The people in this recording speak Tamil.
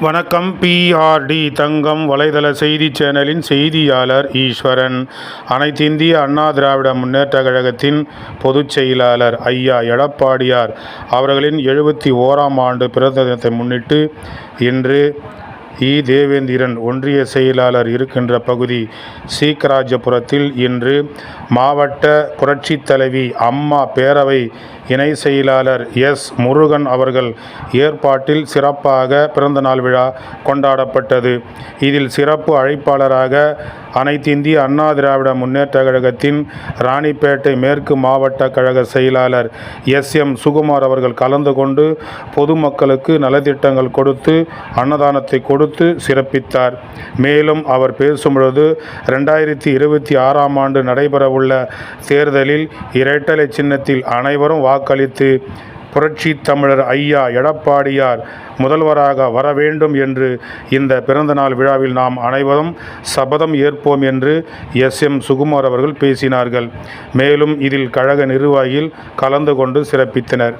வணக்கம் பிஆர்டி தங்கம் வலைதள செய்தி சேனலின் செய்தியாளர் ஈஸ்வரன். அனைத்திந்திய அண்ணா திராவிட முன்னேற்ற கழகத்தின் பொதுச் செயலாளர் ஐயா எடப்பாடியார் அவர்களின் எழுபத்தி ஓராம் ஆண்டு பிறந்த தினத்தை முன்னிட்டு இன்று இ. தேவேந்திரன் ஒன்றிய செயலாளர் இருக்கின்ற பகுதி சீக்கராஜபுரத்தில் இன்று மாவட்ட புரட்சித் தலைவி அம்மா பேரவை இணை செயலாளர் எஸ். முருகன் அவர்கள் ஏற்பாட்டில் சிறப்பாக பிறந்தநாள் விழா கொண்டாடப்பட்டது. இதில் சிறப்பு அழைப்பாளராக அனைத்திந்திய அண்ணா திராவிட முன்னேற்ற கழகத்தின் ராணிப்பேட்டை மேற்கு மாவட்ட கழக செயலாளர் எஸ். எம். சுகுமார் அவர்கள் கலந்து கொண்டு பொதுமக்களுக்கு நலத்திட்டங்கள் கொடுத்து அன்னதானத்தை கொடு கொடுத்து சிறப்பித்தார். மேலும் அவர் பேசும்பொழுது ரெண்டாயிரத்தி இருபத்தி ஆறாம் ஆண்டு நடைபெறவுள்ள தேர்தலில் இரட்டலை சின்னத்தில் அனைவரும் வாக்களித்து புரட்சி தமிழர் ஐயா எடப்பாடியார் முதல்வராக வர வேண்டும் என்று இந்த பிறந்தநாள் விழாவில் நாம் அனைவரும் சபதம் ஏற்போம் என்று எஸ். எம். சுகுமார் அவர்கள் பேசினார்கள். மேலும் இதில் கழக நிர்வாகிகள் கலந்து கொண்டு சிறப்பித்தனர்.